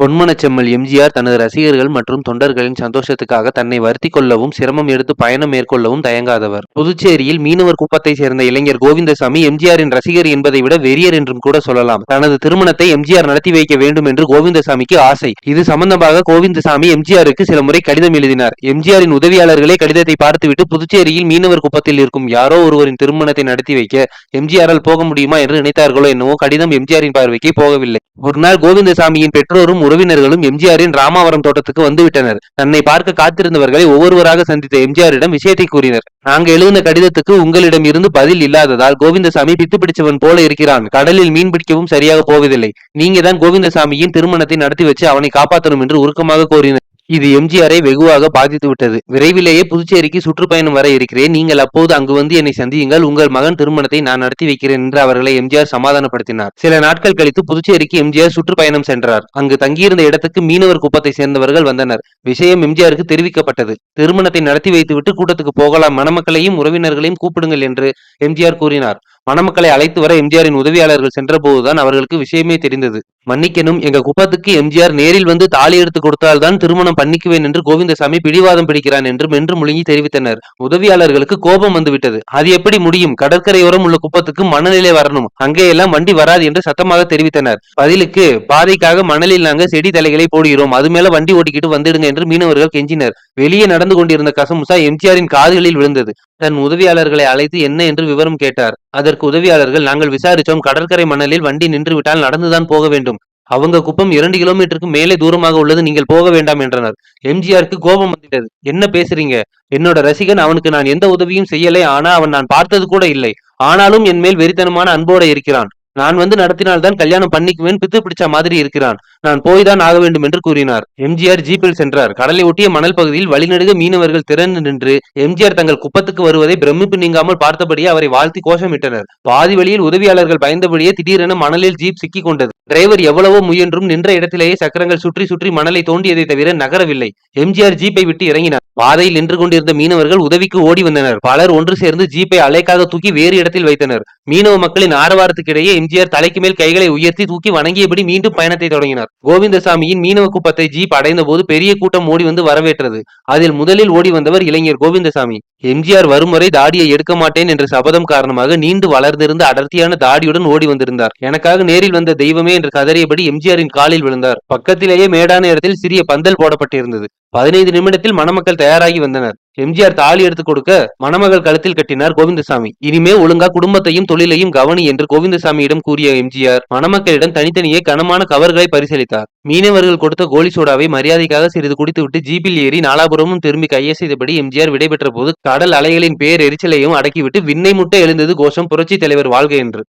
பொன்மனச்செம்மல் எம்ஜிஆர் தனது ரசிகர்கள் மற்றும் தொண்டர்களின் சந்தோஷத்துக்காக தன்னை வருத்தி கொள்ளவும் சிரமம் எடுத்து பயணம் மேற்கொள்ளவும் தயங்காதவர். புதுச்சேரியில் மீனவர் குப்பத்தை சேர்ந்த இளைஞர் கோவிந்தசாமி எம்ஜிஆரின் ரசிகர் என்பதை விட வெறியர் என்றும் கூட சொல்லலாம். தனது திருமணத்தை எம்ஜிஆர் நடத்தி வைக்க வேண்டும் என்று கோவிந்தசாமிக்கு ஆசை. இது சம்பந்தமாக கோவிந்தசாமி எம்ஜிஆருக்கு சில முறை கடிதம் எழுதினார். எம்ஜிஆரின் உதவியாளர்களே கடிதத்தை பார்த்துவிட்டு புதுச்சேரியில் மீனவர் குப்பத்தில் இருக்கும் யாரோ ஒருவரின் திருமணத்தை நடத்தி வைக்க எம்ஜிஆரால் போக முடியுமா என்று நினைத்தார்களோ என்னவோ கடிதம் எம்ஜிஆரின் பார்வைக்கு போகவில்லை. ஒரு நாள் கோவிந்தசாமியின் பெற்றோரும் உறவினர்களும் எம்ஜிஆரின் ராமாவரம் தோட்டத்துக்கு வந்துவிட்டனர். தன்னை பார்க்க காத்திருந்தவர்களை ஒவ்வொருவராக சந்தித்த எம்ஜிஆரிடம் விஷயத்தை கூறினர். நாங்க எழுதின கடிதத்துக்கு உங்களிடம் இருந்து பதில் இல்லாததால் கோவிந்தசாமி பித்து பிடிச்சவன் போல இருக்கிறான். கடலில் மீன் பிடிக்கவும் சரியாக போவதில்லை. நீங்க தான் கோவிந்தசாமியின் திருமணத்தை நடத்தி வச்சு அவனை காப்பாற்றணும் என்று உருக்கமாக கோரினர். இது எம்ஜிஆரை வெகுவாக பாதித்து விட்டது. விரைவிலேயே புதுச்சேரிக்கு சுற்றுப்பயணம் வர இருக்கிறேன். நீங்கள் அப்போது அங்கு வந்து என்னை சந்தியுங்கள். உங்கள் மகன் திருமணத்தை நான் நடத்தி வைக்கிறேன் என்று அவர்களை எம்ஜிஆர் சமாதானப்படுத்தினார். சில நாட்கள் கழித்து புதுச்சேரிக்கு எம்ஜிஆர் சுற்றுப்பயணம் சென்றார். அங்கு தங்கியிருந்த இடத்துக்கு மீனவர் குப்பத்தை சேர்ந்தவர்கள் வந்தனர். விஷயம் எம்ஜிஆருக்கு தெரிவிக்கப்பட்டது. திருமணத்தை நடத்தி வைத்துவிட்டு கூட்டத்துக்கு போகலாம். மணமக்களையும் உறவினர்களையும் கூப்பிடுங்கள் என்று எம்ஜிஆர் கூறினார். மணமக்களை அழைத்து வர எம்ஜிஆரின் உதவியாளர்கள் சென்றபோதுதான் அவர்களுக்கு விஷயமே தெரிந்தது. மன்னிக்கணும் எங்க குப்பத்துக்கு எம்ஜிஆர் நேரில் வந்து தாலி எடுத்து கொடுத்தால்தான் திருமணம் பண்ணிக்குவேன் என்று கோவிந்தசாமி பிடிவாதம் பிடிக்கிறான் என்று மென்று முழுங்கி தெரிவித்தனர். உதவியாளர்களுக்கு கோபம் வந்துவிட்டது. அது எப்படி முடியும்? கடற்கரையோரம் உள்ள குப்பத்துக்கு மணநிலை வரணும். அங்கே எல்லாம் வண்டி வராது என்று சத்தமாக தெரிவித்தனர். பதிலுக்கு பாதைக்காக மணலில் நாங்கள் செடி தலைகளை போடுகிறோம். அது மேல வண்டி ஓட்டிக்கிட்டு வந்துடுங்க என்று மீனவர்கள் கெஞ்சினர். வெளியே நடந்து கொண்டிருந்த கசமுசா எம்ஜிஆரின் காதுகளில் விழுந்தது. தன் உதவியாளர்களை அழைத்து என்ன என்று விவரம் கேட்டார். அதற்கு உதவியாளர்கள் நாங்கள் விசாரித்தோம். கடற்கரை மணலில் வண்டி நின்றுவிட்டால் நடந்துதான் போக வேண்டும். அவங்க குப்பம் இரண்டு கிலோமீட்டருக்கு மேலே தூரமாக உள்ளது. நீங்கள் போக வேண்டாம் என்றனர். எம்ஜிஆருக்கு கோபம் வந்துட்டது என்ன பேசுறீங்க? என்னோட ரசிகன் அவனுக்கு நான் எந்த உதவியும் செய்யலை. ஆனா அவன் நான் பார்த்தது கூட இல்லை. ஆனாலும் என் மேல் வெறித்தனமான அன்போட இருக்கிறான். நான் வந்து நடத்தினால்தான் கல்யாணம் பண்ணிக்குவேன். பித்து பிடிச்ச மாதிரி இருக்கிறான். நான் போய்தான் ஆக வேண்டும் என்று கூறினார். எம்ஜிஆர் ஜீப்பில் சென்றார். கடலை ஒட்டிய மணல் பகுதியில் வழிநடுக மீனவர்கள் திறந்து நின்று எம்ஜிஆர் தங்கள் குப்பத்துக்கு வருவதை பிரமிப்பு நீங்காமல் பார்த்தபடியே அவரை வாழ்த்தி கோஷமிட்டனர். பாதி வழியில் உதவியாளர்கள் பயந்தபடியே திடீரென மணலில் ஜீப் சிக்கிக் கொண்டது. டிரைவர் எவ்வளவோ முயன்றும் நின்ற இடத்திலேயே சக்கரங்கள் சுற்றி சுற்றி மணலை தோண்டியதை தவிர நகரவில்லை. எம்ஜிஆர் ஜீப்பை விட்டு இறங்கினார். பாதையில் நின்று கொண்டிருந்த மீனவர்கள் உதவிக்கு ஓடி வந்தனர். பலர் ஒன்று சேர்ந்து ஜீப்பை அலைக்காக தூக்கி வேறு இடத்தில் வைத்தனர். மீனவ மக்களின் ஆரவாரத்துக்கிடையே எம்ஜிஆர் தலைக்கு மேல் கைகளை உயர்த்தி தூக்கி வணங்கியபடி மீண்டும் பயணத்தை தொடங்கினார். கோவிந்தசாமியின் மீனவ குப்பத்தை ஜீப் அடைந்த போது பெரிய கூட்டம் ஓடி வந்து வரவேற்றது. அதில் முதலில் ஓடி வந்தவர் இளைஞர் கோவிந்தசாமி. எம்ஜிஆர் வரும் வரை தாடியை எடுக்க மாட்டேன் என்ற சபதம் காரணமாக நீண்டு வளர்ந்திருந்த அடர்த்தியான தாடியுடன் ஓடி வந்திருந்தார். எனக்காக நேரில் வந்த தெய்வமே என்று கதறியபடி எம்ஜிஆரின் காலில் விழுந்தார். பக்கத்திலேயே மேடான இடத்தில் சிறிய பந்தல் போடப்பட்டிருந்தது. பதினைந்து நிமிடத்தில் மணமக்கள் தயாராகி வந்தனர். எம்ஜிஆர் தாலி எடுத்து கொடுக்க மணமகள் கழுத்தில் கட்டினார் கோவிந்தசாமி. இனிமே ஒழுங்கா குடும்பத்தையும் தொழிலையும் கவனி என்று கோவிந்தசாமியிடம் கூறிய எம்ஜிஆர் மணமக்களிடம் தனித்தனியே கனமான கவர்களை பரிசீலித்தார் மீனவர்கள் கொடுத்த கோலி சோடாவை மரியாதைக்காக சிறிது குடித்துவிட்டு ஜீப்பில் ஏறி நாலாபுரமும் திரும்பி கையசைத்தபடி எம்ஜிஆர் விடைபெற்ற போது கடல் அலைகளின் பேர் எரிச்சலையும் அடக்கிவிட்டு விண்ணை முட்டை எழுந்தது கோஷம் புரட்சி தலைவர் வாழ்க என்று.